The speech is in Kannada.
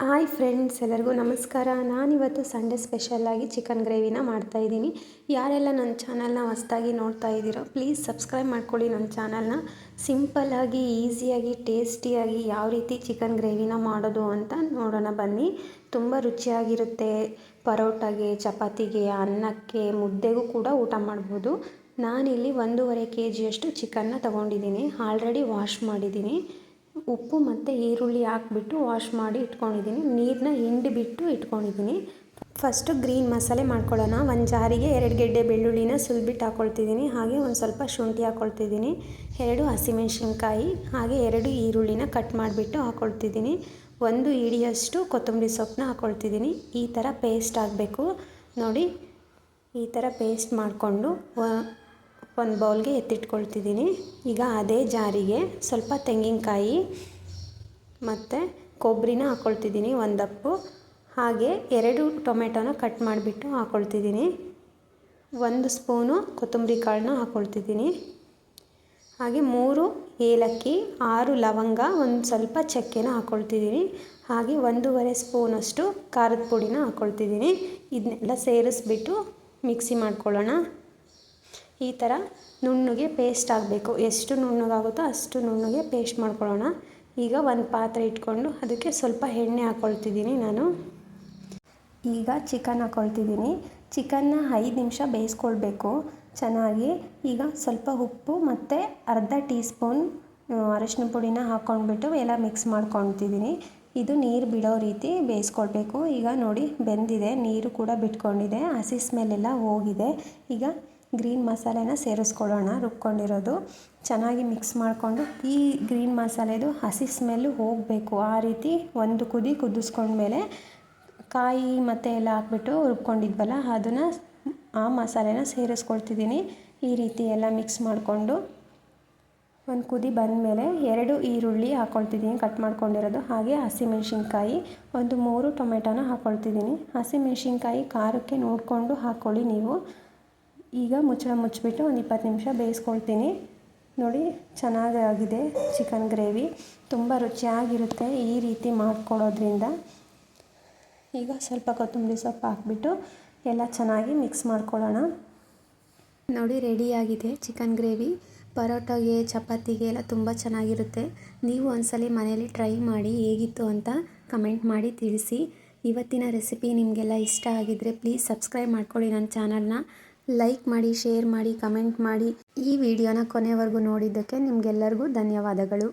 ಹಾಯ್ ಫ್ರೆಂಡ್ಸ್, ಎಲ್ಲರಿಗೂ ನಮಸ್ಕಾರ. ನಾನಿವತ್ತು ಸಂಡೇ ಸ್ಪೆಷಲ್ಲಾಗಿ ಚಿಕನ್ ಗ್ರೇವಿನ ಮಾಡ್ತಾಯಿದ್ದೀನಿ ಯಾರೆಲ್ಲ ನನ್ನ ಚಾನಲ್ನ ಹೊಸ್ದಾಗಿ ನೋಡ್ತಾ ಇದ್ದೀರೋ, ಪ್ಲೀಸ್ ಸಬ್ಸ್ಕ್ರೈಬ್ ಮಾಡ್ಕೊಳ್ಳಿ ನನ್ನ ಚಾನಲ್ನ. ಸಿಂಪಲ್ಲಾಗಿ ಈಸಿಯಾಗಿ ಟೇಸ್ಟಿಯಾಗಿ ಯಾವ ರೀತಿ ಚಿಕನ್ ಗ್ರೇವಿನ ಮಾಡೋದು ಅಂತ ನೋಡೋಣ ಬನ್ನಿ. ತುಂಬ ರುಚಿಯಾಗಿರುತ್ತೆ. ಪರೋಟಾಗೆ, ಚಪಾತಿಗೆ, ಅನ್ನಕ್ಕೆ, ಮುದ್ದೆಗೂ ಕೂಡ ಊಟ ಮಾಡ್ಬೋದು. ನಾನಿಲ್ಲಿ ಒಂದೂವರೆ ಕೆ ಜಿಯಷ್ಟು ಚಿಕನ್ನ ತೊಗೊಂಡಿದ್ದೀನಿ. ಆಲ್ರೆಡಿ ವಾಶ್ ಮಾಡಿದ್ದೀನಿ. ಉಪ್ಪು ಮತ್ತು ಈರುಳ್ಳಿ ಹಾಕ್ಬಿಟ್ಟು ವಾಶ್ ಮಾಡಿ ಇಟ್ಕೊಂಡಿದ್ದೀನಿ. ನೀರನ್ನ ಹಿಂಡಿಬಿಟ್ಟು ಇಟ್ಕೊಂಡಿದ್ದೀನಿ. ಫಸ್ಟು ಗ್ರೀನ್ ಮಸಾಲೆ ಮಾಡ್ಕೊಳ್ಳೋಣ. ಒಂದು ಜಾರಿಗೆ ಎರಡು ಗೆಡ್ಡೆ ಬೆಳ್ಳುಳ್ಳಿನ ಸುಲ್ಬಿಟ್ಟು ಹಾಕ್ಕೊಳ್ತಿದ್ದೀನಿ ಹಾಗೆ ಒಂದು ಸ್ವಲ್ಪ ಶುಂಠಿ ಹಾಕ್ಕೊಳ್ತಿದ್ದೀನಿ ಎರಡು ಹಸಿಮೆಣ್ಸಿನ್ಕಾಯಿ, ಹಾಗೆ ಎರಡು ಈರುಳ್ಳಿನ ಕಟ್ ಮಾಡಿಬಿಟ್ಟು ಹಾಕ್ಕೊಳ್ತಿದ್ದೀನಿ ಒಂದು ಇಡಿಯಷ್ಟು ಕೊತ್ತಂಬರಿ ಸೊಪ್ಪನ್ನ ಹಾಕ್ಕೊಳ್ತಿದ್ದೀನಿ ಈ ಥರ ಪೇಸ್ಟ್ ಆಗಬೇಕು. ನೋಡಿ, ಈ ಥರ ಪೇಸ್ಟ್ ಮಾಡಿಕೊಂಡು ಒಂದು ಬೌಲ್ಗೆ ಎತ್ತಿಟ್ಕೊಳ್ತಿದ್ದೀನಿ. ಈಗ ಅದೇ ಜಾರಿಗೆ ಸ್ವಲ್ಪ ತೆಂಗಿನಕಾಯಿ ಮತ್ತು ಕೊಬ್ಬರಿನ ಹಾಕ್ಕೊಳ್ತಿದ್ದೀನಿ ಒಂದು ಹಾಗೆ ಎರಡು ಟೊಮೆಟೊನ ಕಟ್ ಮಾಡಿಬಿಟ್ಟು ಹಾಕ್ಕೊಳ್ತಿದ್ದೀನಿ ಒಂದು ಸ್ಪೂನು ಕೊತ್ತಂಬರಿ ಕಾಳನ್ನ ಹಾಕ್ಕೊಳ್ತಿದ್ದೀನಿ ಹಾಗೆ ಮೂರು ಏಲಕ್ಕಿ, ಆರು ಲವಂಗ, ಒಂದು ಸ್ವಲ್ಪ ಚಕ್ಕೆನ ಹಾಕ್ಕೊಳ್ತಿದ್ದೀನಿ ಹಾಗೆ ಒಂದೂವರೆ ಸ್ಪೂನಷ್ಟು ಖಾರದ ಪುಡಿನ ಹಾಕ್ಕೊಳ್ತಿದ್ದೀನಿ ಇದನ್ನೆಲ್ಲ ಸೇರಿಸ್ಬಿಟ್ಟು ಮಿಕ್ಸಿ ಮಾಡ್ಕೊಳ್ಳೋಣ. ಈ ಥರ ನುಣ್ಣಗೆ ಪೇಸ್ಟ್ ಆಗಬೇಕು. ಎಷ್ಟು ನುಣ್ಣಗಾಗುತ್ತೋ ಅಷ್ಟು ನುಣ್ಣಗೆ ಪೇಸ್ಟ್ ಮಾಡ್ಕೊಳ್ಳೋಣ. ಈಗ ಒಂದು ಪಾತ್ರೆ ಇಟ್ಕೊಂಡು ಅದಕ್ಕೆ ಸ್ವಲ್ಪ ಎಣ್ಣೆ ಹಾಕ್ಕೊಳ್ತಿದ್ದೀನಿ ನಾನು. ಈಗ ಚಿಕನ್ ಹಾಕ್ಕೊಳ್ತಿದ್ದೀನಿ ಚಿಕನ್ನ ಐದು ನಿಮಿಷ ಬೇಯಿಸ್ಕೊಳ್ಬೇಕು. ಚೆನ್ನಾಗಿ ಈಗ ಸ್ವಲ್ಪ ಉಪ್ಪು ಮತ್ತು ಅರ್ಧ ಟೀ ಸ್ಪೂನ್ ಅರಶಿನ ಪುಡಿನ ಹಾಕ್ಕೊಂಡ್ಬಿಟ್ಟು ಎಲ್ಲ ಮಿಕ್ಸ್ ಮಾಡ್ಕೊಳ್ತಿದ್ದೀನಿ. ಇದು ನೀರು ಬಿಡೋ ರೀತಿ ಬೇಯಿಸ್ಕೊಳ್ಬೇಕು. ಈಗ ನೋಡಿ ಬೆಂದಿದೆ, ನೀರು ಕೂಡ ಬಿಟ್ಕೊಂಡಿದೆ, ಹಸಿ ಸ್ಮೆಲ್ಲೆಲ್ಲ ಹೋಗಿದೆ. ಈಗ ಗ್ರೀನ್ ಮಸಾಲೆನ ಸೇರಿಸ್ಕೊಳ್ಳೋಣ, ರುಬ್ಕೊಂಡಿರೋದು. ಚೆನ್ನಾಗಿ ಮಿಕ್ಸ್ ಮಾಡಿಕೊಂಡು ಈ ಗ್ರೀನ್ ಮಸಾಲೆದು ಹಸಿ ಸ್ಮೆಲ್ಲು ಹೋಗಬೇಕು. ಆ ರೀತಿ ಒಂದು ಕುದಿ ಕುದಿಸ್ಕೊಂಡ್ಮೇಲೆ ಕಾಯಿ ಮತ್ತು ಎಲ್ಲ ಹಾಕ್ಬಿಟ್ಟು ರುಬ್ಕೊಂಡಿದ್ವಲ್ಲ, ಅದನ್ನು ಆ ಮಸಾಲೆನ ಸೇರಿಸ್ಕೊಳ್ತಿದ್ದೀನಿ. ಈ ರೀತಿ ಎಲ್ಲ ಮಿಕ್ಸ್ ಮಾಡಿಕೊಂಡು ಒಂದು ಕುದಿ ಬಂದಮೇಲೆ ಎರಡು ಈರುಳ್ಳಿ ಹಾಕ್ಕೊಳ್ತಿದ್ದೀನಿ ಕಟ್ ಮಾಡ್ಕೊಂಡಿರೋದು. ಹಾಗೆ ಹಸಿಮೆಣ್ಸಿನ್ಕಾಯಿ, ಒಂದು ಮೂರು ಟೊಮೆಟೊನ ಹಾಕ್ಕೊಳ್ತಿದ್ದೀನಿ ಹಸಿಮೆಣ್ಸಿನ್ಕಾಯಿ, ಖಾರಕ್ಕೆ ನೋಡಿಕೊಂಡು ಹಾಕ್ಕೊಳ್ಳಿ ನೀವು. ಈಗ ಮುಚ್ಚಳ ಮುಚ್ಚಿಬಿಟ್ಟು ಒಂದು ಇಪ್ಪತ್ತು ನಿಮಿಷ ಬೇಯಿಸ್ಕೊಳ್ತೀನಿ. ನೋಡಿ, ಚೆನ್ನಾಗಿ ಆಗಿದೆ ಚಿಕನ್ ಗ್ರೇವಿ. ತುಂಬ ರುಚಿಯಾಗಿರುತ್ತೆ ಈ ರೀತಿ ಮಾಡ್ಕೊಡೋದ್ರಿಂದ ಈಗ ಸ್ವಲ್ಪ ಕೊತ್ತಂಬರಿ ಸೊಪ್ಪು ಹಾಕ್ಬಿಟ್ಟು ಎಲ್ಲ ಚೆನ್ನಾಗಿ ಮಿಕ್ಸ್ ಮಾಡ್ಕೊಳ್ಳೋಣ. ನೋಡಿ, ರೆಡಿಯಾಗಿದೆ ಚಿಕನ್ ಗ್ರೇವಿ. ಪರೋಟಾಗೆ, ಚಪಾತಿಗೆ ಎಲ್ಲ ತುಂಬ ಚೆನ್ನಾಗಿರುತ್ತೆ. ನೀವು ಒಂದ್ಸಲ ಮನೆಯಲ್ಲಿ ಟ್ರೈ ಮಾಡಿ ಹೇಗಿತ್ತು ಅಂತ ಕಮೆಂಟ್ ಮಾಡಿ ತಿಳಿಸಿ. ಇವತ್ತಿನ ರೆಸಿಪಿ ನಿಮಗೆಲ್ಲ ಇಷ್ಟ ಆಗಿದ್ದರೆ ಪ್ಲೀಸ್ ಸಬ್ಸ್ಕ್ರೈಬ್ ಮಾಡ್ಕೊಳ್ಳಿ ನನ್ನ ಚಾನಲ್ನ. ಲೈಕ್ ಮಾಡಿ ಶೇರ್ ಮಾಡಿ ಕಮೆಂಟ್ ಮಾಡಿ ಈ ವಿಡಿಯೋನ ಕೊನೆವರೆಗೂ ನೋಡಿದ್ದಕ್ಕೆ ನಿಮಗೆಲ್ಲರಿಗೂ ಧನ್ಯವಾದಗಳು.